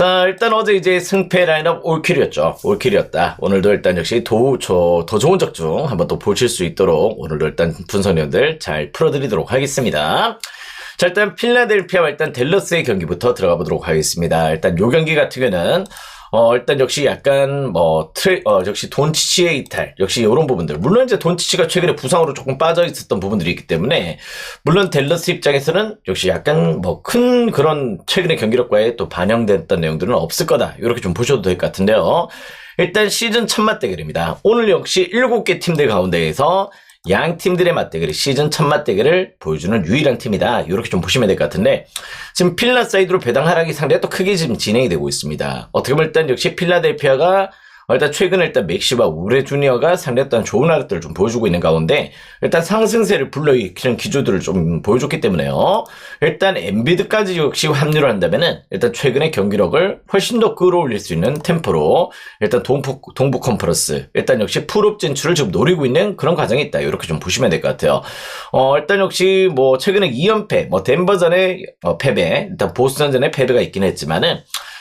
자, 일단 어제 이제 승패 라인업 올킬이었죠. 올킬이었다. 오늘도 일단 역시 도, 저, 더 좋은 적중 한번 또 보실 수 있도록 오늘도 일단 분석위원들 잘 풀어드리도록 하겠습니다. 자, 일단 필라델피아와 일단 델러스의 경기부터 들어가 보도록 하겠습니다. 일단 요 경기 같은 경우는 어, 일단 역시 약간, 뭐, 트레, 어, 역시 돈치치의 이탈. 역시 이런 부분들. 물론 이제 돈치치가 최근에 부상으로 조금 빠져 있었던 부분들이 있기 때문에, 물론 델러스 입장에서는 역시 약간 뭐 큰 그런 최근의 경기력과에 또 반영됐던 내용들은 없을 거다. 이렇게 좀 보셔도 될 것 같은데요. 일단 시즌 첫 맞대결입니다. 오늘 역시 7개 팀들 가운데에서 양 팀들의 맞대결이 시즌 첫 맞대결을 보여주는 유일한 팀이다. 이렇게 좀 보시면 될 것 같은데 지금 필라 사이드로 배당 하락이 상당히 또 크게 지금 진행이 되고 있습니다. 어떻게 보면 일단 역시 필라델피아가 일단 최근에 일단 맥시와 우레 주니어가 일단 좋은 하락들을 좀 보여주고 있는 가운데 일단 상승세를 불러일으키는 기조들을 좀 보여줬기 때문에요. 일단 엔비드까지 역시 합류를 한다면은 일단 최근의 경기력을 훨씬 더 끌어올릴 수 있는 템포로 일단 동부, 동부 컨퍼런스 일단 역시 풀업 진출을 지금 노리고 있는 그런 과정이 있다. 이렇게 좀 보시면 될 것 같아요. 어, 일단 역시 뭐 최근에 2연패, 뭐 덴버전의 어, 패배, 일단 보스턴전의 패배가 있긴 했지만은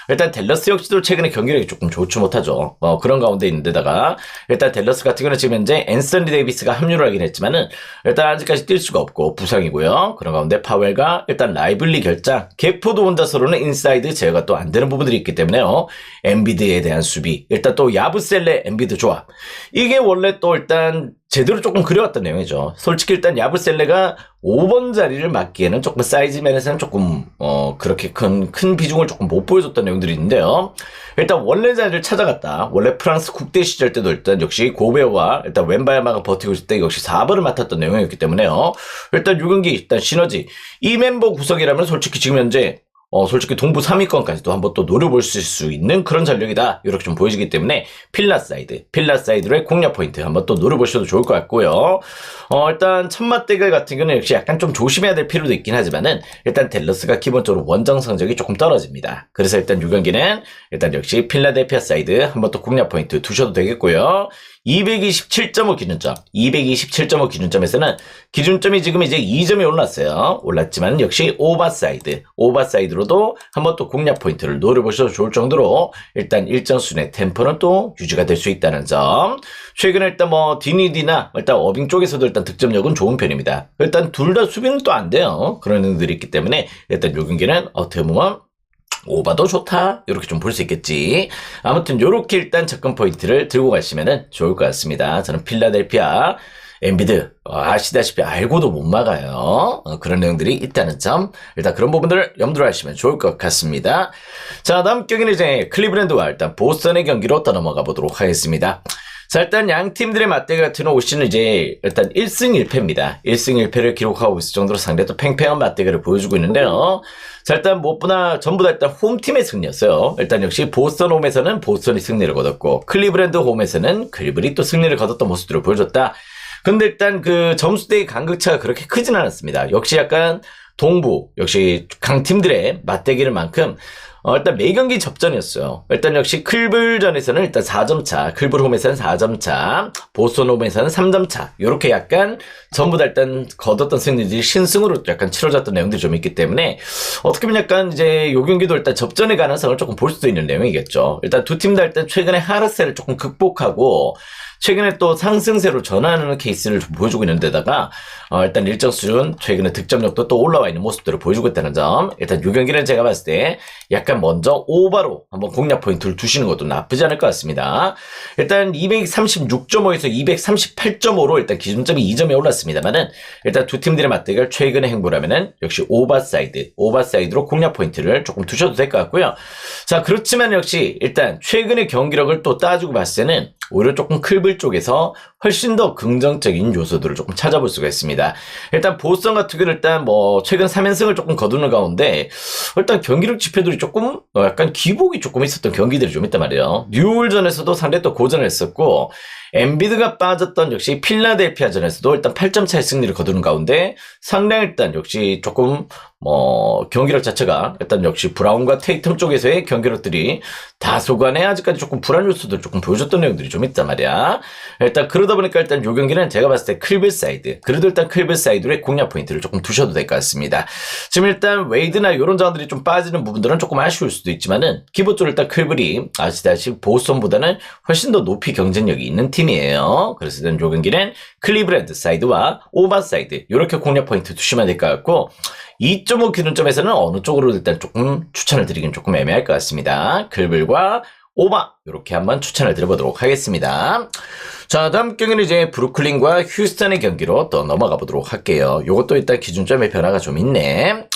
일단 델러스 역시도 최근에 경기력이 조금 좋지 못하죠. 어, 그런 가운데 있는데다가 일단 델러스 같은 경우는 지금 현재 앤서니 데이비스가 합류를 하긴 했지만은 일단 아직까지 뛸 수가 없고 부상이고요. 그런 가운데 파웰과 일단 라이블리 결장, 개포도 혼자서로는 인사이드 제어가 또 안 되는 부분들이 있기 때문에요. 엔비드에 대한 수비, 일단 또 야브셀레 엔비드 조합. 이게 원래 또 일단 제대로 조금 그려왔던 내용이죠. 솔직히 일단 야브셀레가 5번 자리를 맡기에는 조금 사이즈 면에서는 조금 어 그렇게 큰 큰 비중을 조금 못 보여줬던 내용들이 있는데요. 일단 원래 자리를 찾아갔다. 원래 프랑스 국대 시절 때도 일단 역시 고베와 일단 웬바야마가 버티고 있을 때 역시 4번을 맡았던 내용이었기 때문에요. 일단 6경기 일단 시너지 이 멤버 구성이라면 솔직히 지금 현재 어, 솔직히 동부 3위권까지도 한번 또 노려볼 수 있는 그런 전력이다. 이렇게 좀 보여지기 때문에 필라 사이드, 필라 사이드로의 공략 포인트 한번 또 노려보셔도 좋을 것 같고요. 어, 일단 첫맛 대결 같은 경우는 역시 약간 좀 조심해야 될 필요도 있긴 하지만은 일단 델러스가 기본적으로 원정 성적이 조금 떨어집니다. 그래서 일단 6경기는 일단 역시 필라델피아 사이드 한번 또 공략 포인트 두셔도 되겠고요. 227.5 기준점, 227.5 기준점에서는 기준점이 지금 이제 2점이 올랐어요. 올랐지만 역시 오버사이드, 오버사이드로도 한번 또 공략 포인트를 노려보셔도 좋을 정도로 일단 일정 수준의 템포는 또 유지가 될 수 있다는 점. 최근에 일단 뭐 디니디나 일단 어빙 쪽에서도 일단 득점력은 좋은 편입니다. 일단 둘 다 수비는 또 안 돼요. 그런 애들이 있기 때문에 일단 요 경기는 어떻게 보면 오바도 좋다. 이렇게 좀 볼 수 있겠지. 아무튼 요렇게 일단 접근 포인트를 들고 가시면 좋을 것 같습니다. 저는 필라델피아 엔비드 어, 아시다시피 알고도 못 막아요. 어, 그런 내용들이 있다는 점. 일단 그런 부분들을 염두를 하시면 좋을 것 같습니다. 자 다음 경기는 이제 클리브랜드와 일단 보스턴의 경기로 또 넘어가 보도록 하겠습니다 자, 일단 양 팀들의 맞대결 같은 올 시는 이제 일단 1승 1패입니다. 1승 1패를 기록하고 있을 정도로 또 팽팽한 맞대결을 보여주고 있는데요. 자, 일단 무엇보다 전부 다 일단 홈팀의 승리였어요. 일단 역시 보스턴 홈에서는 보스턴이 승리를 거뒀고, 클리브랜드 홈에서는 클리블이 또 승리를 거뒀던 모습들을 보여줬다. 근데 일단 그 점수대의 간극차가 그렇게 크진 않았습니다. 역시 약간 동부, 역시 강팀들의 맞대결인 만큼 어, 일단 매 경기 접전이었어요. 일단 역시 클블전에서는 일단 4점 차, 클블 홈에서는 4점 차, 보스턴 홈에서는 3점 차. 이렇게 약간 전부 다 일단 거뒀던 승리들이 신승으로 약간 치러졌던 내용들이 좀 있기 때문에 어떻게 보면 약간 이제 요 경기도 일단 접전의 가능성을 조금 볼 수도 있는 내용이겠죠. 일단 두 팀 다 일단 최근에 하르세를 조금 극복하고 최근에 또 상승세로 전환하는 케이스를 좀 보여주고 있는 데다가 어, 일단 일정 수준 최근에 득점력도 또 올라와 있는 모습들을 보여주고 있다는 점. 일단 이 경기는 제가 봤을 때 약간 먼저 오바로 한번 공략 포인트를 두시는 것도 나쁘지 않을 것 같습니다. 일단 236.5에서 238.5로 일단 기준점이 2점이 올랐습니다만은 일단 두 팀들의 맞대결 최근의 행보라면은 역시 오버사이드 오버사이드로 공략 포인트를 조금 두셔도 될 것 같고요. 자 그렇지만 역시 일단 최근의 경기력을 또 따지고 봤을 때는 오히려 조금 클블 쪽에서 훨씬 더 긍정적인 요소들을 조금 찾아볼 수가 있습니다. 일단 보스턴 같은 경우는 일단 뭐 최근 3연승을 조금 거두는 가운데 일단 경기력 지표들이 조금 어 약간 기복이 조금 있었던 경기들이 좀 있단 말이에요. 뉴올전에서도 상당히 또 고전을 했었고 엔비드가 빠졌던 역시 필라델피아전에서도 일단 8점 차의 승리를 거두는 가운데 상당히 일단 역시 조금 뭐 경기력 자체가 일단 역시 브라운과 테이텀 쪽에서의 경기력들이 다소간에 아직까지 조금 불안 요소들 조금 보여줬던 내용들이 좀 있단 말이야. 일단 그러다 보니까 일단 요 경기는 제가 봤을 때 클빌 사이드 그래도 일단 클빌 사이드의 공략 포인트를 조금 두셔도 될 것 같습니다. 지금 일단 웨이드나 이런 자원들이 좀 빠지는 부분들은 조금 아쉬울 수도 있지만은 기본적으로 일단 클빌이 아시다시피 보스턴보다는 훨씬 더 높이 경쟁력이 있는 팀이에요. 그래서 일단 요 경기는 클리브랜드 사이드와 오바 사이드 이렇게 공략 포인트 두시면 될 것 같고 2.5 기준점에서는 어느 쪽으로 일단 조금 추천을 드리긴 조금 애매할 것 같습니다. 클빌과 오바 이렇게 한번 추천을 드려보도록 하겠습니다. 자 다음 경기는 이제 브루클린과 휴스턴의 경기로 또 넘어가 보도록 할게요. 요것도 일단 기준점의 변화가 좀 있네.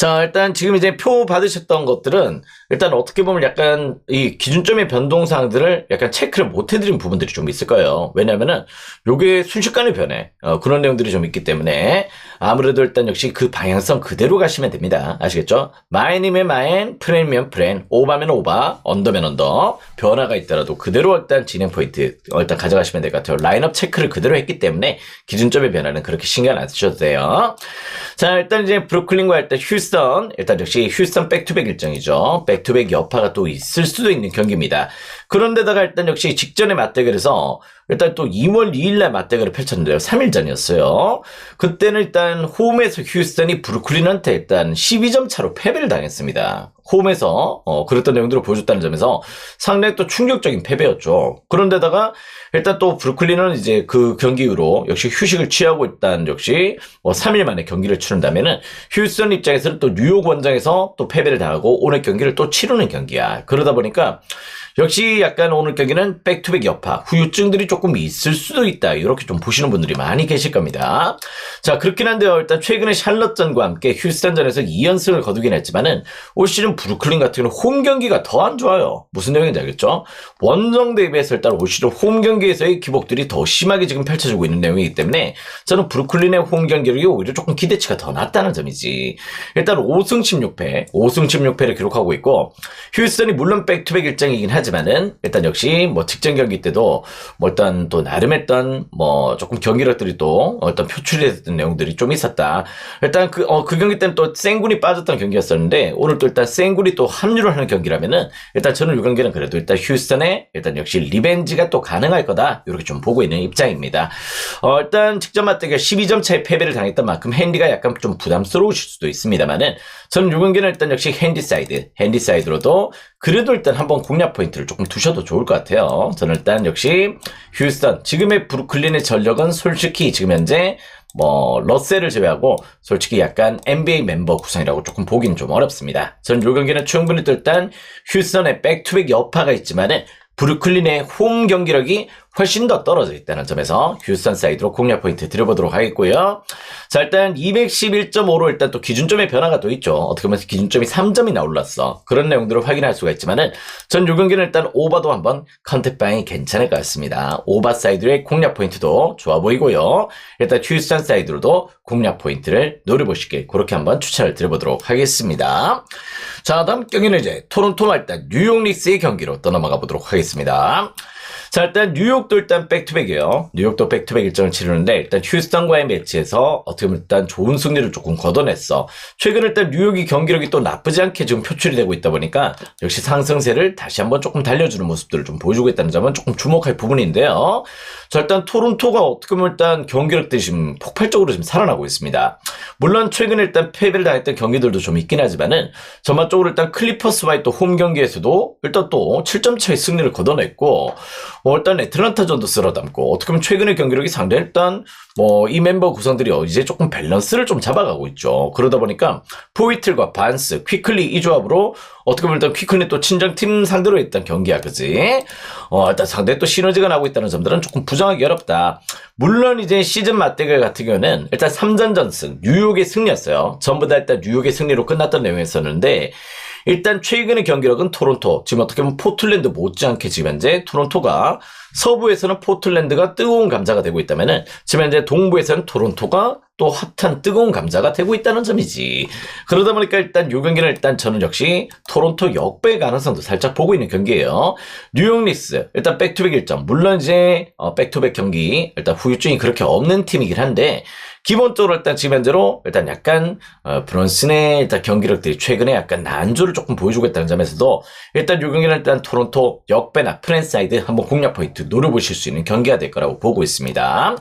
자, 일단 지금 이제 표 받으셨던 것들은 일단 어떻게 보면 약간 이 기준점의 변동사항들을 약간 체크를 못 해드린 부분들이 좀 있을 거예요. 왜냐면은 요게 순식간에 변해. 어, 그런 내용들이 좀 있기 때문에 아무래도 일단 역시 그 방향성 그대로 가시면 됩니다. 아시겠죠? 마인이면 마인, 프렌이면 프렌, 오바면 오바, 언더면 언더. 변화가 있더라도 그대로 일단 진행 포인트 어, 일단 가져가시면 될 것 같아요. 라인업 체크를 그대로 했기 때문에 기준점의 변화는 그렇게 신경 안 쓰셔도 돼요. 자, 일단 이제 브루클린과 일단 휴스턴, 일단 역시 휴스턴 백투백 일정이죠. 백 투백 여파가 또 있을 수도 있는 경기입니다. 그런데다가 일단 역시 직전에 맞대결에서 일단 또 2월 2일날 맞대결을 펼쳤는데요. 3일 전이었어요. 그때는 일단 홈에서 휴스턴이 브루클린한테 일단 12점 차로 패배를 당했습니다. 홈에서 어, 그랬던 내용들을 보여줬다는 점에서 상당히 또 충격적인 패배였죠. 그런데다가 일단 또 브루클린은 이제 그 경기 이후로 역시 휴식을 취하고 있다는 역시 뭐 3일 만에 경기를 치른다면은 휴스턴 입장에서는 또 뉴욕 원장에서 또 패배를 당하고 오늘 경기를 또 치르는 경기야. 그러다 보니까 역시 약간 오늘 경기는 백투백 여파, 후유증들이 조금 있을 수도 있다. 이렇게 좀 보시는 분들이 많이 계실 겁니다. 자, 그렇긴 한데요. 일단 최근에 샬럿전과 함께 휴스턴전에서 2연승을 거두긴 했지만은 올 시즌 브루클린 같은 경우는 홈 경기가 더 안 좋아요. 무슨 내용인지 알겠죠? 원정 대비해서 일단 올 시즌 홈 경기에서의 기복들이 더 심하게 지금 펼쳐지고 있는 내용이기 때문에 저는 브루클린의 홈 경기력이 오히려 조금 기대치가 더 낮다는 점이지. 일단 5승 16패, 5승 16패를 기록하고 있고 휴스턴이 물론 백투백 일정이긴 하지만 은 일단 역시 뭐 직전 경기 때도 뭐 일단 또 나름 했던 뭐 조금 경기력들이 또 어떤 표출이 됐던 내용들이 좀 있었다. 일단 그, 어, 그 경기 때는 또 생군이 빠졌던 경기였었는데 오늘 또 일단 생군이 또 합류를 하는 경기라면은 일단 저는 이 경기는 그래도 일단 휴스턴에 일단 역시 리벤지가 또 가능할 거다. 이렇게 좀 보고 있는 입장입니다. 어, 일단 직전 맞대결 12점 차의 패배를 당했던 만큼 핸디가 약간 좀 부담스러우실 수도 있습니다만은 저는 이 경기는 일단 역시 핸디 사이드, 핸디 사이드로도 그래도 일단 한번 공략 포인트를 조금 두셔도 좋을 것 같아요. 저는 일단 역시 휴스턴, 지금의 브루클린의 전력은 솔직히 지금 현재 뭐 러셀을 제외하고 솔직히 약간 NBA 멤버 구성이라고 조금 보기는 좀 어렵습니다. 저는 이 경기는 충분히 또 일단 휴스턴의 백투백 여파가 있지만은 브루클린의 홈 경기력이 훨씬 더 떨어져 있다는 점에서 휴스턴 사이드로 공략 포인트 드려보도록 하겠고요. 자 일단 211.5로 일단 또 기준점의 변화가 또 있죠. 어떻게 보면 기준점이 3점이나 올랐어. 그런 내용들을 확인할 수가 있지만은 전 요 경기는 일단 오바도 한번 컨택 방이 괜찮을 것 같습니다. 오바 사이드의 공략 포인트도 좋아 보이고요. 일단 휴스턴 사이드로도 공략 포인트를 노려보시길 그렇게 한번 추천을 드려보도록 하겠습니다. 자 다음 경기는 이제 토론토와 일단 뉴욕 닉스의 경기로 떠넘어가 보도록 하겠습니다. 자, 일단 뉴욕도 일단 백투백이에요. 뉴욕도 백투백 일정을 치르는데 일단 휴스턴과의 매치에서 어떻게 보면 일단 좋은 승리를 조금 거둬냈어. 최근 일단 뉴욕이 경기력이 또 나쁘지 않게 지금 표출이 되고 있다 보니까 역시 상승세를 다시 한번 조금 달려주는 모습들을 좀 보여주고 있다는 점은 조금 주목할 부분인데요. 자, 일단 토론토가 어떻게 보면 일단 경기력들이 지금 폭발적으로 지금 살아나고 있습니다. 물론 최근에 일단 패배를 당했던 경기들도 좀 있긴 하지만은 전반적으로 일단 클리퍼스와의 또 홈 경기에서도 일단 또 7점 차의 승리를 거둬냈고 뭐 일단 애틀란타전도 쓸어담고 어떻게 보면 최근의 경기력이 상당히 일단 뭐 이 멤버 구성들이 이제 조금 밸런스를 좀 잡아가고 있죠. 그러다 보니까 포이틀과 반스, 퀴클리 이 조합으로 어떻게 보면 일단 퀴클리 또 친정팀 상대로 했던 경기야, 그지? 어, 일단 상당히 또 시너지가 나고 있다는 점들은 조금 부정하기 어렵다. 물론 이제 시즌 맞대결 같은 경우는 일단 3전 전승, 뉴욕의 승리였어요. 전부 다 일단 뉴욕의 승리로 끝났던 내용이었었는데 일단 최근의 경기력은 토론토, 지금 어떻게 보면 포틀랜드 못지않게 지금 현재 토론토가 서부에서는 포틀랜드가 뜨거운 감자가 되고 있다면은 지금 현재 동부에서는 토론토가 또 핫한 뜨거운 감자가 되고 있다는 점이지. 그러다 보니까 일단 요 경기는 일단 저는 역시 토론토 역배 가능성도 살짝 보고 있는 경기예요. 뉴욕 닉스 일단 백투백 일정 물론 이제 어, 백투백 경기 일단 후유증이 그렇게 없는 팀이긴 한데 기본적으로 일단 지금 현재로 일단 약간 어, 브론슨의 일단 경기력들이 최근에 약간 난조를 조금 보여주고 있다는 점에서도 일단 요 경기는 일단 토론토 역배나 프랜사이드 한번 공략 포인트 노려보실 수 있는 경기가 될 거라고 보고 있습니다.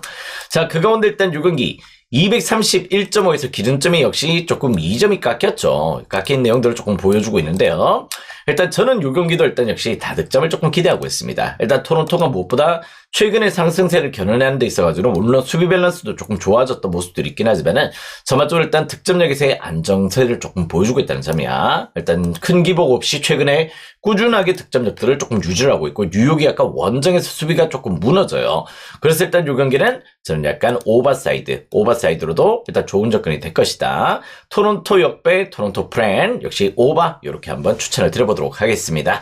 자, 그 가운데 일단 요 경기 231.5에서 기준점이 역시 조금 2점이 깎였죠. 깎인 내용들을 조금 보여주고 있는데요. 일단 저는 요 경기도 일단 역시 다득점을 조금 기대하고 있습니다. 일단 토론토가 무엇보다 최근에 상승세를 견인하는 데 있어가지고 물론 수비 밸런스도 조금 좋아졌던 모습들이 있긴 하지만은 전반적으로 일단 득점력에서의 안정세를 조금 보여주고 있다는 점이야. 일단 큰 기복 없이 최근에 꾸준하게 득점력들을 조금 유지를 하고 있고 뉴욕이 약간 원정에서 수비가 조금 무너져요. 그래서 일단 요 경기는 저는 약간 오버사이드, 오버사이드로도 일단 좋은 접근이 될 것이다. 토론토 역배, 토론토 프렌 역시 오버 이렇게 한번 추천을 드려보도록 하겠습니다.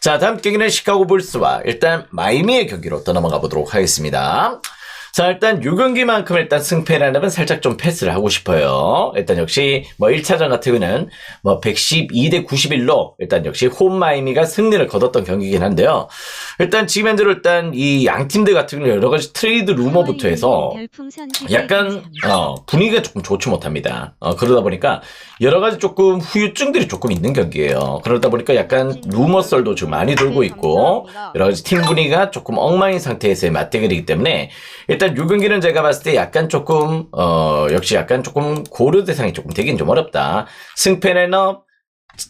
자, 다음 경기는 시카고 불스와 일단 마이미의 경기로 떠넘어가 보도록 하겠습니다. 자, 일단 6경기만큼 일단 승패라는 살짝 좀 패스를 하고 싶어요. 일단 역시 뭐 1차전 같은 경우는 뭐 112대 91로 일단 역시 홈 마이미가 승리를 거뒀던 경기긴 한데요. 일단 지금 현재로 일단 이 양 팀들 같은 경우는 여러 가지 트레이드 루머부터 해서 약간 어, 분위기가 조금 좋지 못합니다. 어, 그러다 보니까 여러 가지 조금 후유증들이 조금 있는 경기예요. 그러다 보니까 약간 루머썰도 좀 많이 돌고 있고 여러 가지 팀 분위기가 조금 엉망인 상태에서의 맞대결이기 때문에 일단 요 경기는 제가 봤을 때 약간 조금 어, 역시 약간 조금 고려 대상이 조금 되긴 좀 어렵다. 승패는 어,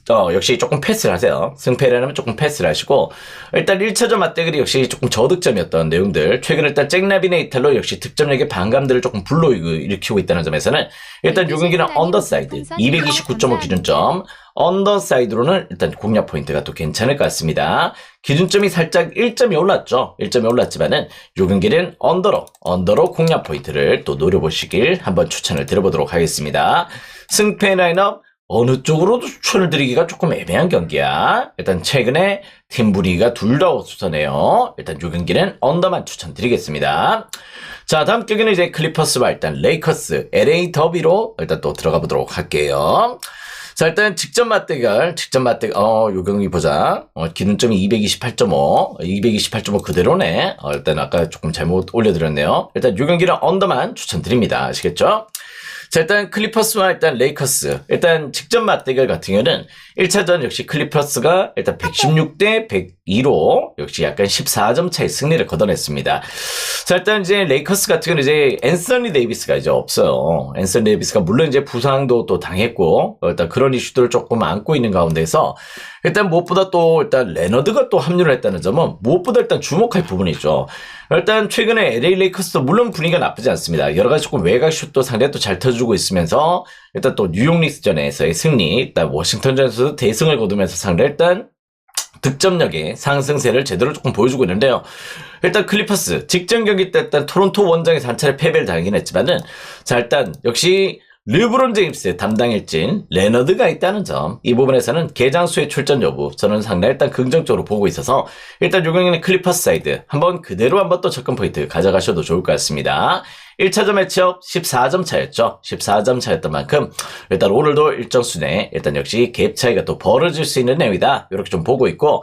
어, 역시 조금 패스를 하세요. 승패라면 조금 패스를 하시고, 일단 1차전 맞대결이 역시 조금 저득점이었던 내용들, 최근 일단 잭나비네 이탈로 역시 득점력의 반감들을 조금 불러일으키고 있다는 점에서는, 일단 요 경기는 언더사이드, 229.5 기준점, 언더사이드로는 일단 공략 포인트가 또 괜찮을 것 같습니다. 기준점이 살짝 1점이 올랐죠. 1점이 올랐지만은 요 경기는 언더로, 언더로 공략 포인트를 또 노려보시길 한번 추천을 드려보도록 하겠습니다. 승패 라인업, 어느 쪽으로도 추천을 드리기가 조금 애매한 경기야. 일단 최근에 팀 분위기가 둘 다 어수선해요. 일단 이 경기는 언더만 추천드리겠습니다. 자, 다음 경기는 이제 클리퍼스와 일단 레이커스, LA 더비로 일단 또 들어가 보도록 할게요. 자, 일단 직전 맞대결, 직전 맞대결, 어, 요 경기 보자. 어, 기준점이 228.5, 228.5 그대로네. 어, 일단 아까 조금 잘못 올려드렸네요. 일단 요 경기는 언더만 추천드립니다. 아시겠죠? 자, 일단 클리퍼스와 일단 레이커스. 일단 직전 맞대결 같은 경우는 1차전 역시 클리퍼스가 일단 116대 102로 역시 약간 14점 차의 승리를 거둬냈습니다. 자, 일단 이제 레이커스 같은 경우는 이제 앤서니 데이비스가 이제 없어요. 앤서니 데이비스가 물론 이제 부상도 또 당했고, 어, 일단 그런 이슈들을 조금 안고 있는 가운데서 일단 무엇보다 또 일단 레너드가 또 합류를 했다는 점은 무엇보다 일단 주목할 부분이죠. 일단 최근에 LA 레이커스도 물론 분위기가 나쁘지 않습니다. 여러 가지 조금 외곽 슛도 또잘 터주고 있으면서 일단 또 뉴욕 닉스전에서의 승리, 일단 워싱턴전에서도 대승을 거두면서 상당히 일단 득점력의 상승세를 제대로 조금 보여주고 있는데요. 일단 클리퍼스 직전 경기 때 일단 토론토 원정에서 한 차례 패배를 당하긴 했지만은 자 일단 역시 르브론 제임스의 담당 일진 레너드가 있다는 점 이 부분에서는 개장수의 출전 여부 저는 상당히 일단 긍정적으로 보고 있어서 일단 요 경기는 클리퍼스 사이드 한번 그대로 한번 또 접근 포인트 가져가셔도 좋을 것 같습니다. 1차전 매치업 14점 차였죠. 14점 차였던 만큼 일단 오늘도 일정 순에 일단 역시 갭 차이가 또 벌어질 수 있는 내용이다. 이렇게 좀 보고 있고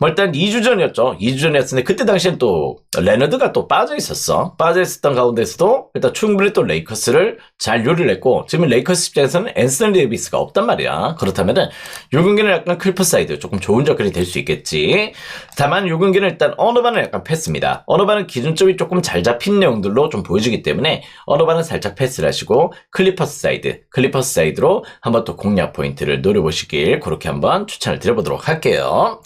뭐 일단 2주 전이었죠. 2주 전이었는데 그때 당시엔 또 레너드가 또 빠져 있었어. 빠져 있었던 가운데서도 일단 충분히 또 레이커스를 잘 요리를 했고 지금 레이커스 입장에서는 앤서니 데이비스가 없단 말이야. 그렇다면은 요 경기는 약간 클퍼 사이드 조금 좋은 접근이 될 수 있겠지. 다만 요 경기는 일단 어느 반은 약간 패스입니다. 어느 반은 기준점이 조금 잘 잡힌 내용들로 좀 보여주기 때문에 때문에 어느 반은 살짝 패스를 하시고 클리퍼스 사이드, 클리퍼스 사이드로 한번 또 공략 포인트를 노려보시길 그렇게 한번 추천을 드려보도록 할게요.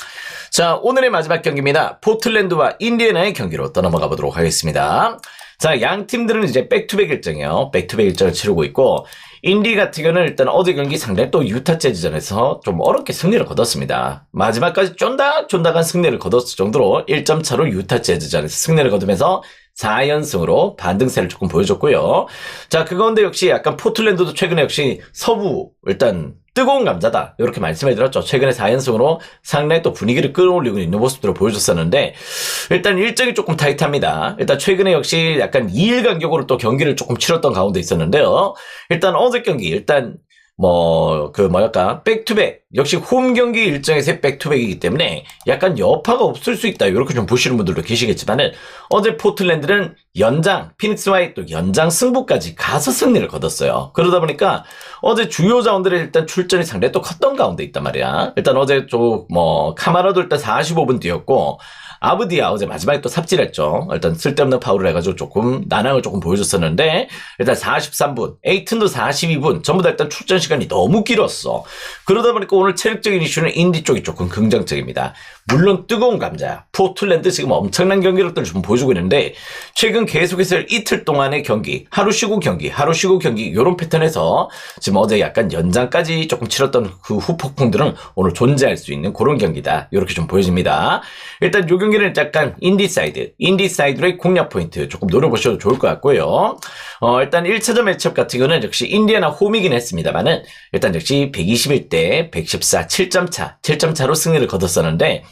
자, 오늘의 마지막 경기입니다. 포틀랜드와 인디애나의 경기로 떠넘어가 보도록 하겠습니다. 자, 양 팀들은 이제 백투백 일정이에요. 백투백 일정을 치르고 있고, 인디 같은 경우는 일단 어제 경기 상대 또 유타 재즈전에서 좀 어렵게 승리를 거뒀습니다. 마지막까지 쫀다 쫀다간 승리를 거뒀을 정도로 1점 차로 유타 재즈전에서 승리를 거두면서 4연승으로 반등세를 조금 보여줬고요. 자, 그 가운데 역시 약간 포틀랜드도 최근에 역시 서부 일단 뜨거운 감자다. 이렇게 말씀해 드렸죠. 최근에 4연승으로 상당히 또 분위기를 끌어올리고 있는 모습들을 보여줬었는데, 일단 일정이 조금 타이트합니다. 일단 최근에 역시 약간 2일 간격으로 또 경기를 조금 치렀던 가운데 있었는데요. 일단 어제 경기, 일단 뭐, 그, 뭐랄까, 백투백. 역시 홈 경기 일정에서의 백투백이기 때문에 약간 여파가 없을 수 있다. 이렇게 좀 보시는 분들도 계시겠지만은, 어제 포틀랜드는 연장, 피닉스와의 또 연장 승부까지 가서 승리를 거뒀어요. 그러다 보니까 어제 주요 자원들의 일단 출전이 상당히 또 컸던 가운데 있단 말이야. 일단 어제 좀, 뭐, 카마라도 일단 45분 뛰었고, 아브디아 어제 마지막에 또 삽질했죠. 일단 쓸데없는 파울을 해가지고 조금 난항을 조금 보여줬었는데 일단 43분, 에이튼도 42분 전부 다 일단 출전 시간이 너무 길었어. 그러다 보니까 오늘 체력적인 이슈는 인디 쪽이 조금 긍정적입니다. 물론 뜨거운 감자, 포틀랜드 지금 엄청난 경기력들을 좀 보여주고 있는데 최근 계속해서 이틀 동안의 경기, 하루 쉬고 경기, 하루 쉬고 경기 이런 패턴에서 지금 어제 약간 연장까지 조금 치렀던 그 후폭풍들은 오늘 존재할 수 있는 그런 경기다. 이렇게 좀 보여집니다. 일단 요 경기는 약간 인디 사이드, 인디 사이드의 공략 포인트 조금 노려보셔도 좋을 것 같고요. 어, 일단 1차전 매치업 같은 경우는 역시 인디애나 홈이긴 했습니다만은 일단 역시 121대 114 7점 차, 7점 차로 승리를 거뒀었는데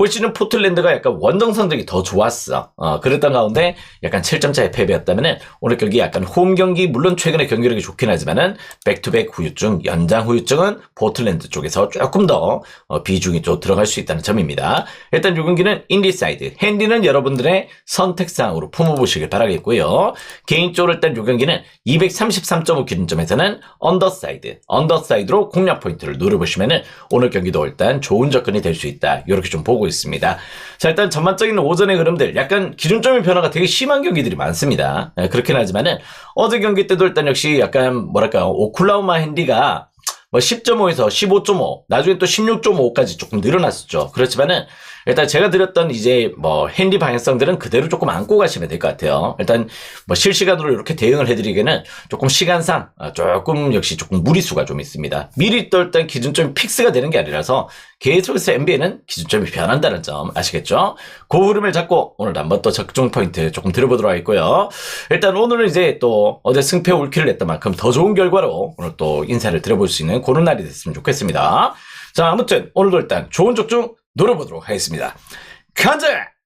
올 시즌 포틀랜드가 약간 원정 성적이 더 좋았어. 어, 그랬던 가운데 약간 7점 차의 패배였다면은 오늘 경기 약간 홈 경기 물론 최근에 경기력이 좋긴 하지만은 백투백 후유증, 연장 후유증은 포틀랜드 쪽에서 조금 더 어, 비중이 좀 들어갈 수 있다는 점입니다. 일단 이 경기는 인디 사이드, 핸디는 여러분들의 선택사항으로 품어보시길 바라겠고요. 개인적으로 일단 이 경기는 233.5 기준점에서는 언더사이드, 언더사이드로 공략 포인트를 누려보시면은 오늘 경기도 일단 좋은 접근이 될 수 있다. 이렇게 좀 보고 있습니다. 자, 일단 전반적인 오전의 흐름들, 약간 기준점의 변화가 되게 심한 경기들이 많습니다. 예, 그렇긴 하지만은 어제 경기 때도 일단 역시 약간 뭐랄까, 오클라호마 핸디가 뭐 10.5에서 15.5, 나중에 또 16.5까지 조금 늘어났었죠. 그렇지만은 일단 제가 드렸던 이제 뭐 핸디 방향성들은 그대로 조금 안고 가시면 될 것 같아요. 일단 뭐 실시간으로 이렇게 대응을 해드리기에는 조금 시간상 어, 조금 역시 조금 무리수가 좀 있습니다. 미리 또 일단 기준점이 픽스가 되는 게 아니라서 계속해서 NBA는 기준점이 변한다는 점 아시겠죠? 그 흐름을 잡고 오늘도 한번 또 적중 포인트 조금 들어보도록 하겠고요. 일단 오늘은 이제 또 어제 승패 올킬을 냈던 만큼 더 좋은 결과로 오늘 또 인사를 드려볼 수 있는 그런 날이 됐으면 좋겠습니다. 자, 아무튼 오늘도 일단 좋은 적중 노려보도록 하겠습니다. 간자!